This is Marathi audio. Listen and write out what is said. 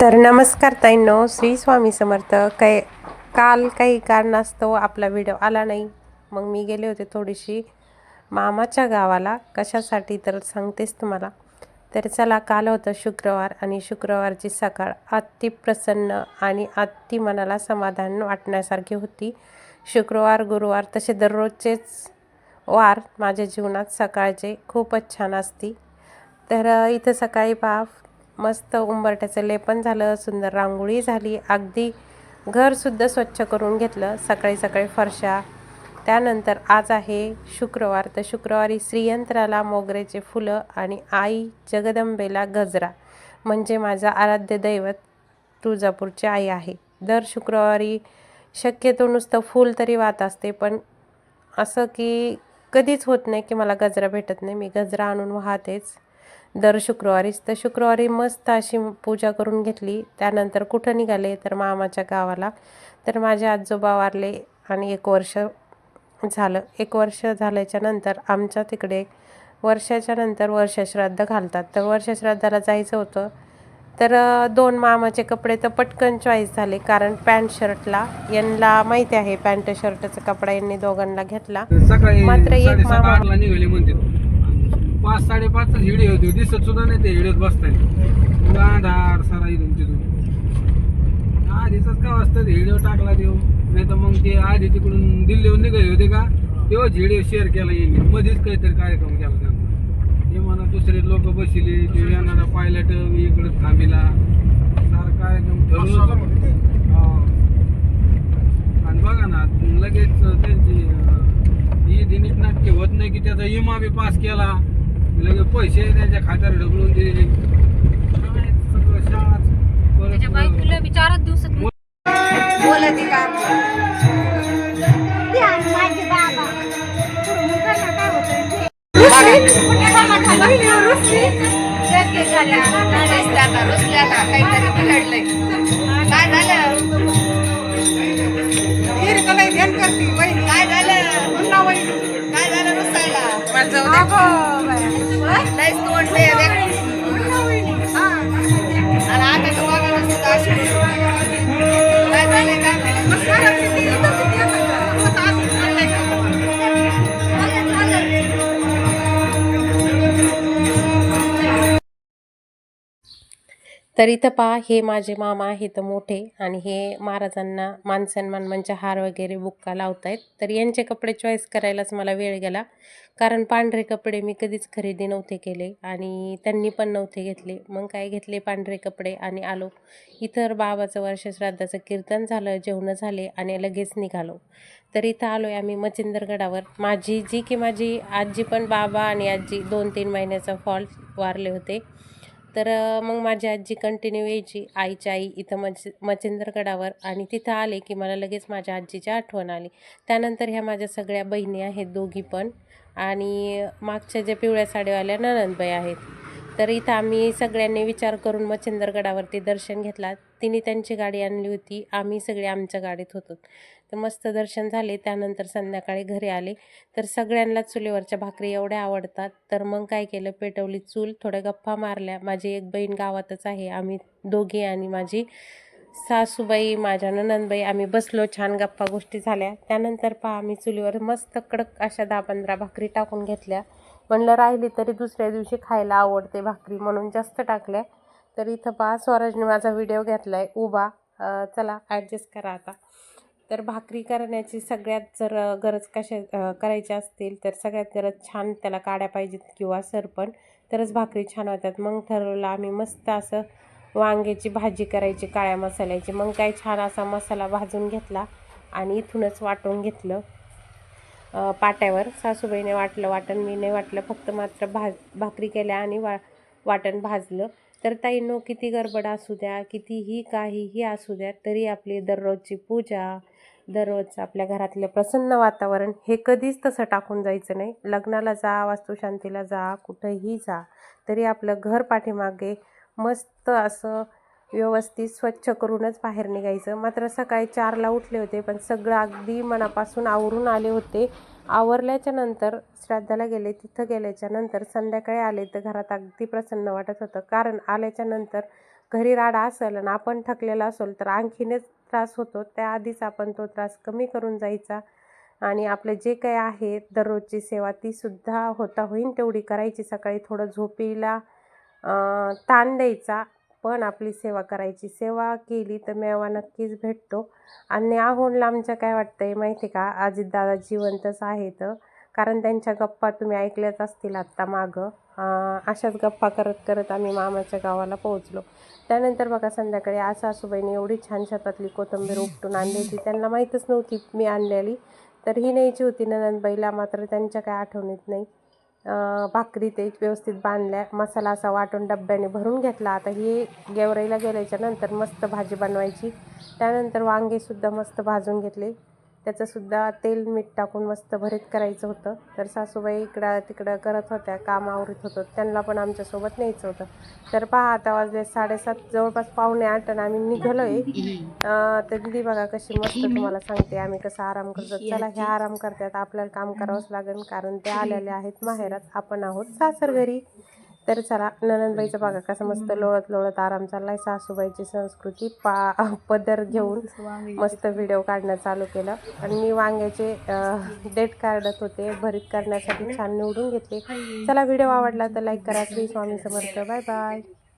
तर नमस्कार ताईंनो श्री स्वामी समर्थ. काय काल काही कारणास्तव आपला व्हिडिओ आला नाही. मग मी गेले होते थोडीशी मामाच्या गावाला. कशासाठी तर सांगतेच तुम्हाला. तर चला काल होतं शुक्रवार आणि शुक्रवारची सकाळ अति प्रसन्न आणि अति मनाला समाधान वाटण्यासारखी होती. शुक्रवार गुरुवार तसे दररोजचेच वार माझ्या जीवनात सकाळचे खूपच छान असती. तर इथं सकाळी पहा मस्त उंबरट्याचं लेपन झालं सुंदर रांगोळी झाली. अगदी घरसुद्धा स्वच्छ करून घेतलं सकाळी सकाळी फरशा. त्यानंतर आज आहे शुक्रवार. तर शुक्रवारी श्रीयंत्राला मोगऱ्याचे फुलं आणि आई जगदंबेला गजरा. म्हणजे माझा आराध्य दैवत तुळजापूरची आई आहे. दर शुक्रवारी शक्यतो नुसतं फूल तरी वाहत असते पण असं की कधीच होत नाही की मला गजरा भेटत नाही. मी गजरा आणून वाहतेच. दर शुक्रवारीच तर शुक्रवारी मस्त अशी पूजा करून घेतली. त्यानंतर कुठं निघाले? तर मामाच्या गावाला. तर माझे आजोबा वारले आणि एक वर्ष झालं. एक वर्ष झाल्याच्यानंतर आमच्या तिकडे वर्षाच्या नंतर वर्षश्राद्ध घालतात. तर वर्षश्राद्धाला जायचं होतं. तर दोन मामाचे कपडे तर पटकन चॉईस झाले. कारण पॅन्ट शर्टला यांना माहिती आहे पॅन्ट शर्टचा कपडा यांनी दोघांना घेतला. मात्र एक मामा- पाच साडेपाच हिडी होती. दिसत सुद्धा नाही ते हिडीत बसताय अंधार सारा इथून तिथून आधीच का वाजता हिडिओ टाकला देऊ नाही तर मग ते आधी तिकडून दिल्लीहून निघाले होते का तेव्हाच हिडिओ शेअर केला येईल मध्येच काहीतरी कार्यक्रम केला त्यांचा. हे म्हणा दुसरे लोक बसले ते येणारा पायलट इकडे थांबिला. सारा कार्यक्रम ठरवलं. हा. आणि बघा ना लगेच त्यांची ही दिनीत नाट्य होत नाही की त्याचा इमा बी पास केला. लगेच पैसे त्यांच्या खात्यावर ढकलून दिले काय सगळं शाळाच त्याच्या परत बायकोला बी चारच दिवसात बोलत आहे काय काय झालं? काय झालं? काय झालं? रुसायला? ರೈಸ್ ತೊಗೊಂಡ್ವಿ तर इथं पहा हे माझे मामा आहेत मोठे आणि हे महाराजांना मानसन्मान म्हणजे हार वगैरे बुक्का लावतायत. तर यांचे कपडे चॉईस करायलाच मला वेळ गेला. कारण पांढरे कपडे मी कधीच खरेदी नव्हते केले आणि त्यांनी पण नव्हते घेतले. मग काय घेतले पांढरे कपडे आणि आलो. इतर बाबाचं वर्षश्राद्धाचं कीर्तन झालं जेवणं झाले आणि लगेच निघालो. तर इथं आलो आहे आम्ही मचिंदरगडावर माझी जी की माझी आजी पण बाबा आणि आजी दोन तीन महिन्याचा फॉल वारले होते. तर मग माझी आजी कंटिन्यू यायची. आईची आई इथं मच मच्छिंद्रगडावर आणि तिथं आले की मला लगेच माझ्या आजीची आठवण आली. त्यानंतर ह्या माझ्या सगळ्या बहिणी आहेत दोघी पण. आणि मागच्या ज्या पिवळ्या साडीवाल्या ननंदबाई आहेत तर इथं आम्ही सगळ्यांनी विचार करून मच्छिंद्रगडावरती दर्शन घेतला. तिने त्यांची गाडी आणली होती. आम्ही सगळे आमच्या गाडीत होतो. तर मस्त दर्शन झाले. त्यानंतर संध्याकाळी घरी आले. तर सगळ्यांना चुलीवरच्या भाकरी एवढ्या आवडतात. तर मग काय केलं? पेटवली चूल थोड्या गप्पा मारल्या. माझी एक बहीण गावातच आहे. आम्ही दोघी आणि माझी सासूबाई माझ्या ननंदबाई आम्ही बसलो. छान गप्पा गोष्टी झाल्या. त्यानंतर पहा आम्ही चुलीवर मस्त कडक अशा दहा पंधरा भाकरी टाकून घेतल्या. म्हणलं राहिली तरी दुसऱ्या दिवशी खायला आवडते भाकरी म्हणून जास्त टाकल्या. तर इथं पहा स्वराजने माझा व्हिडिओ घेतला आहे उभा चला ॲडजस्ट करा आता. तर भाकरी करण्याची सगळ्यात जर गरज कशा करायची असतील तर सगळ्यात गरज छान त्याला काड्या पाहिजेत किंवा सरपण. तरच भाकरी छान होतात. मग ठरवलं आम्ही मस्त असं वांग्याची भाजी करायची काळ्या मसाल्याची. मग काय छान असा मसाला भाजून घेतला आणि इथूनच वाटून घेतलं. पाट्यावर. सासूबाईने वाटलं वाटण मी नाही वाटलं फक्त मात्र भाज भाकरी केल्या आणि वा वाटण भाजलं. तर ताईंनो किती गडबड असू द्या कितीही काहीही असू द्या तरी आपली दररोजची पूजा दररोज आपल्या घरातलं प्रसन्न वातावरण हे कधीच तसं टाकून जायचं नाही. लग्नाला जा वास्तुशांतीला जा कुठंही जा तरी आपलं घर पाठीमागे मस्त असं व्यवस्थित स्वच्छ करूनच बाहेर निघायचं. मात्र सकाळी चारला उठले होते पण सगळं अगदी मनापासून आवरून आले होते. आवरल्याच्या नंतर श्राद्धाला गेले तिथं गेल्याच्यानंतर संध्याकाळी आले तर घरात अगदी प्रसन्न वाटत होतं. कारण आल्याच्यानंतर घरी राडा असेल आणि आपण थकलेला असेल तर आणखीनच त्रास होतो. त्याआधीच आपण तो त्रास कमी करून जायचा आणि आपलं जे काही आहे दररोजची सेवा तीसुद्धा होता होईन तेवढी करायची. सकाळी थोडं झोपीला ताण द्यायचा. पण आपली सेवा करायची. सेवा केली तर मेवा नक्कीच भेटतो. आणि आहोणला आमच्या काय वाटतं आहे माहिती आहे का? अजितदादा जिवंतच आहेत. कारण त्यांच्या गप्पा तुम्ही ऐकल्याच असतील आत्ता मागं. अशाच गप्पा करत करत आम्ही मामाच्या गावाला पोहोचलो. त्यानंतर बघा संध्याकाळी आज सासूबाईने एवढी छान शेतातली कोथिंबीर उपटून आणली होती. त्यांना माहीतच नव्हती मी आणलेली. तर ही न्यायची होती ननंदबाईला मात्र त्यांच्या काय आठवणीत नाही. भाकरी ते व्यवस्थित बांधल्या मसाला असा वाटून डब्याने भरून घेतला. आता हे गेवराईला गेल्याच्यानंतर मस्त भाजी बनवायची. त्यानंतर वांगेसुद्धा मस्त भाजून घेतले. त्याचंसुद्धा तेल मीठ टाकून मस्त भरीत करायचं होतं. तर सासूबाई इकडं तिकडं करत होत्या काम आवरत होतं. त्यांना पण आमच्यासोबत न्यायचं होतं. तर पहा आता वाजले साडेसात जवळपास पावणे आठ आणि आम्ही निघालो आहे तर दिदी बघा कशी मस्त तुम्हाला सांगते आम्ही कसं आराम करतो. चला हे आराम करतात. आपल्याला काम करावंच लागेल कारण ते आलेले आहेत माहेरात. आपण आहोत सासर घरी. तर चला ननंदबाईचं बघा कसं मस्त लोळत लोळत आराम चाललाय. सासूबाईची संस्कृती पा पदर घेऊन मस्त व्हिडिओ काढणं चालू केलं. आणि मी वांग्याचे डेट काढत होते. भरीत करण्यासाठी छान निवडून घेतले. चला व्हिडिओ आवडला तर लाईक करा. श्री स्वामी समर्थ. Bye bye